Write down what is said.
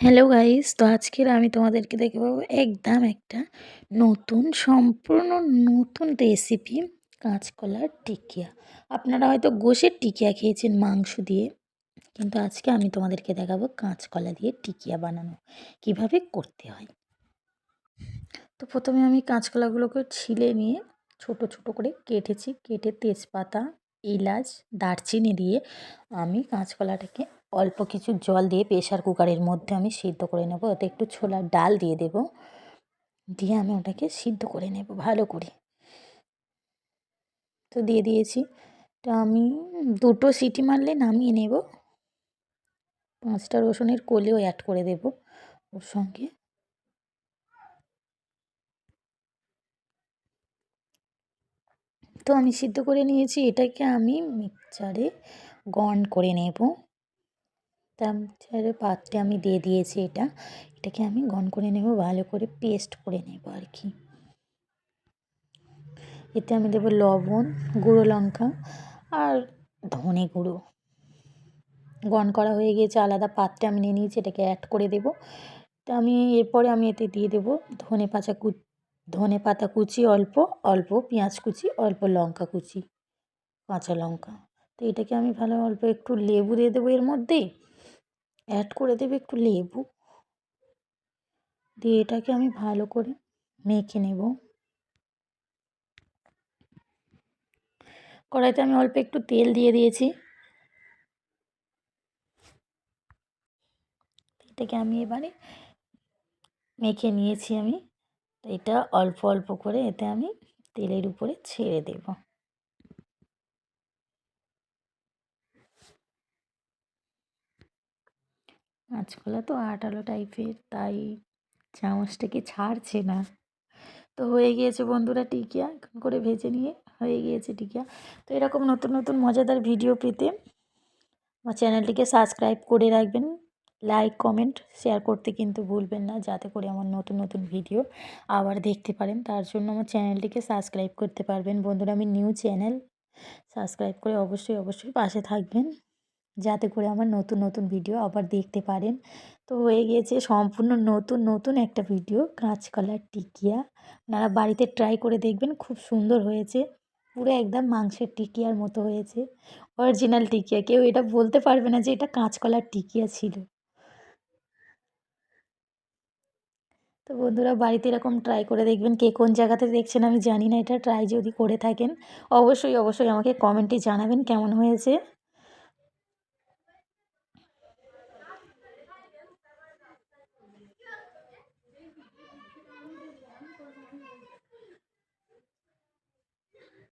Hello guys, তো আজকের আমি তোমাদেরকে দেখে পাবো একদম একটা নতুন, সম্পূর্ণ নতুন রেসিপি কাঁচকলার টিকিয়া। আপনারা হয়তো গোশের টিকিয়া খেয়েছেন মাংস দিয়ে, কিন্তু আজকে আমি তোমাদেরকে দেখাবো কাঁচকলা দিয়ে টিকিয়া বানানো, কীভাবে করতে হয়। তো প্রথমে আমি কাঁচকলাগুলোকে ছিলে নিয়ে ছোট ছোট করে কেটেছি, কেটে তেজপাতা, এলাচ, দারচিনি দিয়ে আমি কাঁচকলাটাকে অল্প কিছু জল দিয়ে প্রেশার কুকারের মধ্যে আমি সিদ্ধ করে নেব। ওতে একটু ছোলার ডাল দিয়ে দেব। দিয়ে আমি ওটাকে সিদ্ধ করে নেব ভালো করে। তো দিয়ে দিয়েছি। তো আমি দুটো সিটি মারলে নামিয়ে নেব। পাঁচটা রসুনের কলিও অ্যাড করে দেব ওর সঙ্গে। তো আমি সিদ্ধ করে নিয়েছি। এটাকে আমি মিক্সচারে গন্ড করে নেব। মিক্সচারের পাত্রে আমি দিয়ে দিয়েছি এটা। এটাকে আমি গন করে নেব, ভালো করে পেস্ট করে নেব আর কি। এতে আমি দেবো লবণ, গুঁড়ো লঙ্কা আর ধনে গুঁড়ো। গন করা হয়ে গিয়েছে, আলাদা পাত্রে আমি নিয়ে নিয়েছি, এটাকে অ্যাড করে দেব। তো আমি এরপরে আমি এতে দিয়ে দেবো ধনে পাতা কু, ধনে পাতা কুচি অল্প অল্প পেঁয়াজ কুচি, অল্প লঙ্কা কুচি, কাঁচা লঙ্কা। তো এটাকে আমি ভালো অল্প একটু লেবু দিয়ে দেবো এর মধ্যে। অ্যাড করে দেবে একটু লেবু। দিয়ে এটাকে আমি ভালো করে মেখে নেব। কড়াইতে আমি অল্প একটু তেল দিয়ে দিয়েছি। এটাকে আমি এবারে মেখে নিয়েছি আমি। এটা অল্প অল্প করে এতে আমি তেলের উপরে ছেড়ে দেব। মাছগুলো তো আটালো টাইপের, তাই চামচটা কি ছাড়ছে না। তো হয়ে গিয়েছে বন্ধুরা টিকিয়া, এখন করে ভেজে নিয়ে হয়ে গিয়েছে টিকিয়া। তো এরকম নতুন নতুন, মজাদার ভিডিও পেতে আমার চ্যানেলটিকে সাবস্ক্রাইব করে রাখবেন। লাইক, কমেন্ট, শেয়ার করতে কিন্তু ভুলবেন না, যাতে করে আমার নতুন নতুন ভিডিও আবার দেখতে পারেন। তার জন্য আমার চ্যানেলটিকে সাবস্ক্রাইব করতে পারবেন। বন্ধুরা, আমি নিউ চ্যানেল সাবস্ক্রাইব করে অবশ্যই অবশ্যই পাশে থাকবেন। যাতে করে আমার নতুন নতুন ভিডিও আবার দেখতে পারেন। তো হয়ে গিয়েছে সম্পূর্ণ নতুন নতুন একটা ভিডিও কাঁচকলার টিকিয়া। আপনারা বাড়িতে ট্রাই করে দেখবেন, খুব সুন্দর হয়েছে। পুরো একদম মাংসের টিকিয়ার মতো হয়েছে। অরিজিনাল টিকিয়া, কেউ এটা বলতে পারবে না যে এটা কাঁচকলার টিকিয়া ছিল। তো বন্ধুরা, বাড়িতে এরকম ট্রাই করে দেখবেন, কে কোন জায়গাতে দেখছেন আমি জানি না, এটা ট্রাই যদি করে থাকেন, অবশ্যই অবশ্যই আমাকে কমেন্টে জানাবেন কেমন হয়েছে।